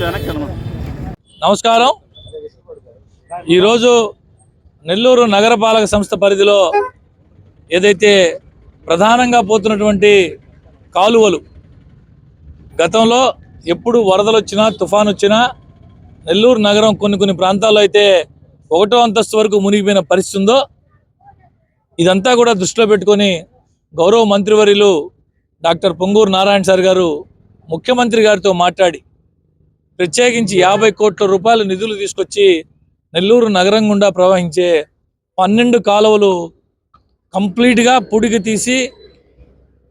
నమస్కారం. ఈరోజు నెల్లూరు నగరపాలక సంస్థ పరిధిలో ఏదైతే ప్రధానంగా పోతున్నటువంటి కాలువలు గతంలో ఎప్పుడు వరదలు వచ్చినా తుఫాన్ వచ్చినా నెల్లూరు నగరం కొన్ని కొన్ని ప్రాంతాల్లో అయితే ఒకటో అంతస్తు వరకు మునిగిపోయిన పరిస్థితి ఉందో ఇదంతా కూడా దృష్టిలో పెట్టుకొని గౌరవ మంత్రివర్యులు డాక్టర్ పొంగూరు నారాయణ సార్ గారు ముఖ్యమంత్రి గారితో మాట్లాడి ప్రత్యేకించి యాభై కోట్ల రూపాయల నిధులు తీసుకొచ్చి నెల్లూరు నగరం గుండా ప్రవహించే పన్నెండు కాలువలు కంప్లీట్గా పొడికి తీసి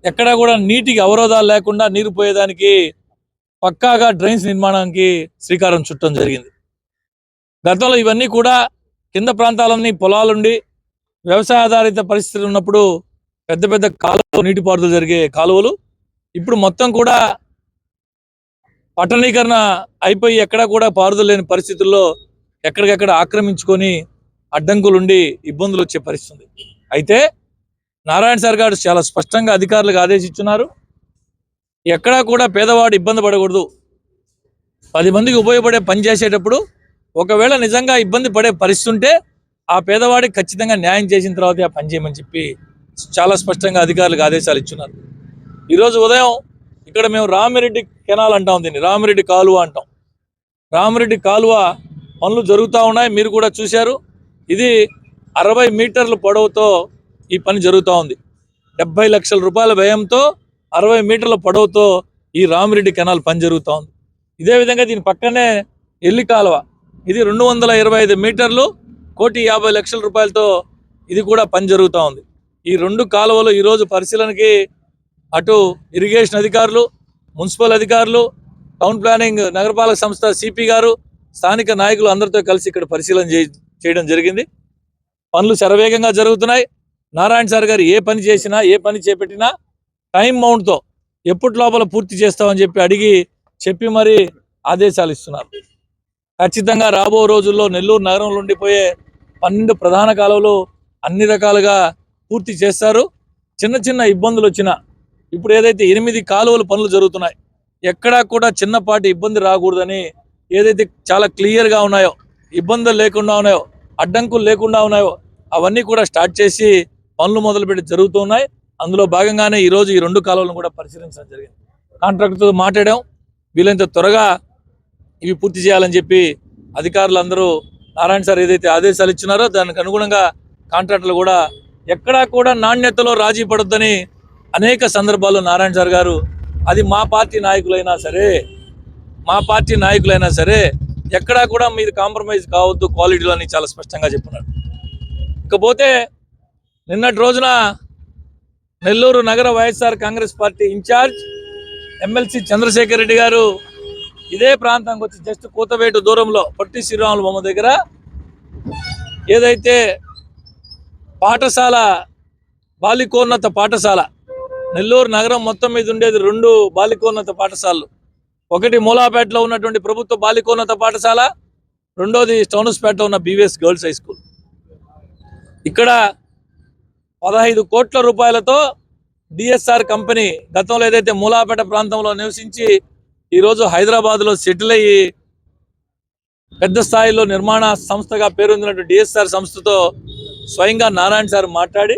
ఎక్కడా కూడా నీటికి అవరోధాలు లేకుండా నీరు పోయేదానికి పక్కాగా డ్రైన్స్ నిర్మాణానికి శ్రీకారం చుట్టడం జరిగింది. గతంలో ఇవన్నీ కూడా కింద ప్రాంతాలన్నీ పొలాలుండి వ్యవసాయ ఆధారిత పరిస్థితులు ఉన్నప్పుడు పెద్ద పెద్ద కాలువలు నీటిపారుదల జరిగే కాలువలు ఇప్పుడు మొత్తం కూడా పట్టణీకరణ అయిపోయి ఎక్కడా కూడా పారుదల లేని పరిస్థితుల్లో ఎక్కడికెక్కడ ఆక్రమించుకొని అడ్డంకులుండి ఇబ్బందులు వచ్చే పరిస్థితి ఉంది అయితే నారాయణ సార్ గారు చాలా స్పష్టంగా అధికారులకు ఆదేశిస్తున్నారు ఎక్కడా కూడా పేదవాడు ఇబ్బంది పడకూడదు. పది మందికి ఉపయోగపడే పని చేసేటప్పుడు ఒకవేళ నిజంగా ఇబ్బంది పడే పరిస్థితి ఉంటే ఆ పేదవాడికి ఖచ్చితంగా న్యాయం చేసిన తర్వాత ఆ పని చేయమని చెప్పి చాలా స్పష్టంగా అధికారులకు ఆదేశాలు ఇచ్చున్నారు. ఈరోజు ఉదయం ఇక్కడ మేము రామిరెడ్డి కెనాల్ అంటాం దీన్ని రామిరెడ్డి కాలువ అంటాం. రామిరెడ్డి కాలువ పనులు జరుగుతూ ఉన్నాయి మీరు కూడా చూశారు. ఇది అరవై మీటర్ల పొడవుతో ఈ పని జరుగుతూ ఉంది. డెబ్బై లక్షల రూపాయల వ్యయంతో అరవై మీటర్ల పొడవుతో ఈ రామిరెడ్డి కెనాల్ పని జరుగుతూ ఉంది. ఇదే విధంగా దీని పక్కనే ఎల్లి కాలువ. ఇది రెండు వందల ఇరవై ఐదు మీటర్లు కోటి యాభై లక్షల రూపాయలతో ఇది కూడా పని జరుగుతూ ఉంది. ఈ రెండు కాలువలు ఈరోజు పరిశీలనకి అటు ఇరిగేషన్ అధికారులు మున్సిపల్ అధికారులు టౌన్ ప్లానింగ్ నగరపాలక సంస్థ సిపి గారు స్థానిక నాయకులు అందరితో కలిసి ఇక్కడ పరిశీలన చేయడం జరిగింది. పనులు శరవేగంగా జరుగుతున్నాయి. నారాయణ సార్ గారు ఏ పని చేసినా ఏ పని చేపట్టినా టైం మౌంట్తో ఎప్పటి లోపల పూర్తి చేస్తామని చెప్పి అడిగి చెప్పి మరి ఆదేశాలు ఇస్తున్నారు. ఖచ్చితంగా రాబో రోజుల్లో నెల్లూరు నగరంలో ఉండిపోయే పన్నెండు ప్రధాన కాలువలు అన్ని రకాలుగా పూర్తి చేస్తారు. చిన్న చిన్న ఇబ్బందులు వచ్చినా ఇప్పుడు ఏదైతే ఎనిమిది కాలువలు పనులు జరుగుతున్నాయి ఎక్కడా కూడా చిన్నపాటి ఇబ్బంది రాకూడదని ఏదైతే చాలా క్లియర్గా ఉన్నాయో ఇబ్బందులు లేకుండా ఉన్నాయో అడ్డంకులు లేకుండా ఉన్నాయో అవన్నీ కూడా స్టార్ట్ చేసి పనులు మొదలుపెట్టి జరుగుతున్నాయి అందులో భాగంగానే ఈరోజు ఈ రెండు కాలువలను కూడా పరిశీలించడం జరిగింది. కాంట్రాక్టర్తో మాట్లాడాం. వీలైనంత త్వరగా ఇవి పూర్తి చేయాలని చెప్పి అధికారులందరూ నారాయణ సార్ ఏదైతే ఆదేశాలు ఇచ్చినారో దానికి అనుగుణంగా కాంట్రాక్టర్లు కూడా ఎక్కడా కూడా నాణ్యతలో రాజీ పడొద్దని అనేక సందర్భాల్లో నారాయణ సార్ గారు అది మా పార్టీ నాయకులైనా సరే మా పార్టీ నాయకులైనా సరే ఎక్కడా కూడా మీరు కాంప్రమైజ్ కావద్దు క్వాలిటీలో అని చాలా స్పష్టంగా చెప్పున్నారు ఇకపోతే నిన్నటి రోజున నెల్లూరు నగర YSR Congress Party incharge MLC Chandrasekhar Reddy garu ఇదే ప్రాంతానికి వచ్చి జస్ట్ కూతవేటు దూరంలో పొట్టి శ్రీరాములు బొమ్మ దగ్గర ఏదైతే పాఠశాల బాలికోన్నత పాఠశాల నెల్లూరు నగరం మొత్తం మీద ఉండేది రెండు బాలికోన్నత పాఠశాలలు. ఒకటి మూలాపేటలో ఉన్నటువంటి ప్రభుత్వ బాలికోన్నత పాఠశాల రెండోది స్టౌనస్పేటలో ఉన్న బీవీఎస్ గర్ల్స్ హై స్కూల్. ఇక్కడ పదహైదు కోట్ల రూపాయలతో డిఎస్ఆర్ కంపెనీ గతంలో ఏదైతే మూలాపేట ప్రాంతంలో నివసించి ఈరోజు హైదరాబాద్లో సెటిల్ అయ్యి పెద్ద స్థాయిలో నిర్మాణ సంస్థగా పేరొందినటువంటి డిఎస్ఆర్ సంస్థతో స్వయంగా నారాయణ సార్ మాట్లాడి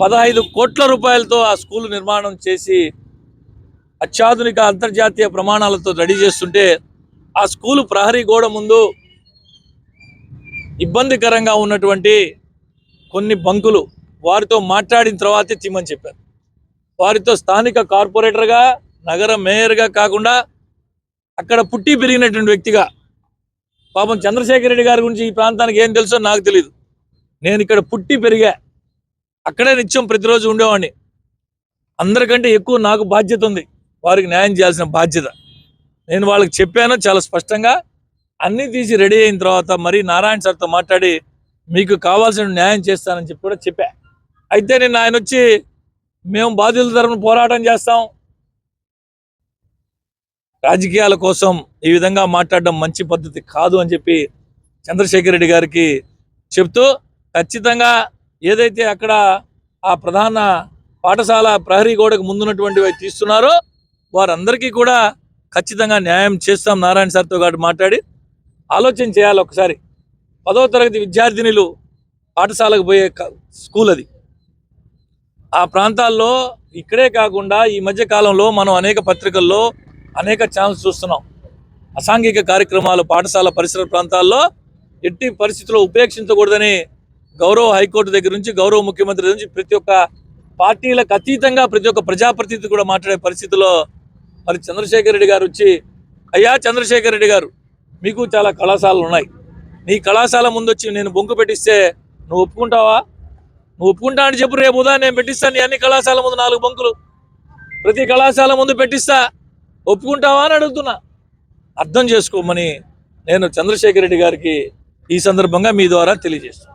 పదహైదు కోట్ల రూపాయలతో ఆ స్కూల్ నిర్మాణం చేసి అత్యాధునిక అంతర్జాతీయ ప్రమాణాలతో రెడీ చేస్తుంటే ఆ స్కూలు ప్రహరీ గోడ ముందు ఇబ్బందికరంగా ఉన్నటువంటి కొన్ని బంకులు వారితో మాట్లాడిన తర్వాతే తీమని చెప్పారు. వారితో స్థానిక కార్పొరేటర్గా నగర మేయర్గా కాకుండా అక్కడ పుట్టి పెరిగినటువంటి వ్యక్తిగా పాపం చంద్రశేఖర్ రెడ్డి గారి గురించి ఈ ప్రాంతానికి ఏం తెలుసో నాకు తెలియదు నేను ఇక్కడ పుట్టి పెరిగా అక్కడే నిత్యం ప్రతిరోజు ఉండేవాడిని. అందరికంటే ఎక్కువ నాకు బాధ్యత ఉంది. వారికి న్యాయం చేయాల్సిన బాధ్యత. నేను వాళ్ళకి చెప్పాను చాలా స్పష్టంగా. అన్నీ తీసి రెడీ అయిన తర్వాత మరి నారాయణ సార్తో మాట్లాడి మీకు కావాల్సిన న్యాయం చేస్తానని చెప్పి కూడా చెప్పా. అయితే నేను ఆయన వచ్చి మేము బాధితుల తరఫున పోరాటం చేస్తాం. రాజకీయాల కోసం ఈ విధంగా మాట్లాడడం మంచి పద్ధతి కాదు అని చెప్పి చంద్రశేఖర్ రెడ్డి గారికి చెప్తూ ఖచ్చితంగా ఏదైతే అక్కడ ఆ ప్రధాన పాఠశాల ప్రహరీ గోడకు ముందున్నటువంటివి తీస్తున్నారో వారందరికీ కూడా ఖచ్చితంగా న్యాయం చేస్తాం నారాయణ సార్తో గారు మాట్లాడి ఆలోచన చేయాలి ఒకసారి. పదవ తరగతి విద్యార్థినులు పాఠశాలకు పోయే స్కూల్ అది. ఆ ప్రాంతాల్లో ఇక్కడే కాకుండా ఈ మధ్య కాలంలో మనం అనేక పత్రికల్లో అనేక ఛానల్స్ చూస్తున్నాం. అసాంఘిక కార్యక్రమాలు పాఠశాల పరిసర ప్రాంతాల్లో ఎట్టి పరిస్థితుల్లో ఉపేక్షించకూడదని గౌరవ హైకోర్టు దగ్గర నుంచి గౌరవ ముఖ్యమంత్రి నుంచి ప్రతి ఒక్క పార్టీలకు అతీతంగా ప్రతి ఒక్క ప్రజాప్రతినిధి కూడా మాట్లాడే పరిస్థితిలో మరి చంద్రశేఖర్ రెడ్డి గారు వచ్చి అయ్యా చంద్రశేఖర్ రెడ్డి గారు మీకు చాలా కళాశాలలు ఉన్నాయి. నీ కళాశాల ముందు వచ్చి నేను బొంకు పెట్టిస్తే నువ్వు ఒప్పుకుంటావా? నువ్వు ఒప్పుకుంటా అని చెప్పు రేపు ఉదా నేను పెట్టిస్తాను నీ అన్ని కళాశాల ముందు నాలుగు బొంకులు ప్రతి కళాశాల ముందు పెట్టిస్తా ఒప్పుకుంటావా అని అడుగుతున్నా. అర్థం చేసుకోమని నేను చంద్రశేఖర్ రెడ్డి గారికి ఈ సందర్భంగా మీ ద్వారా తెలియజేస్తాను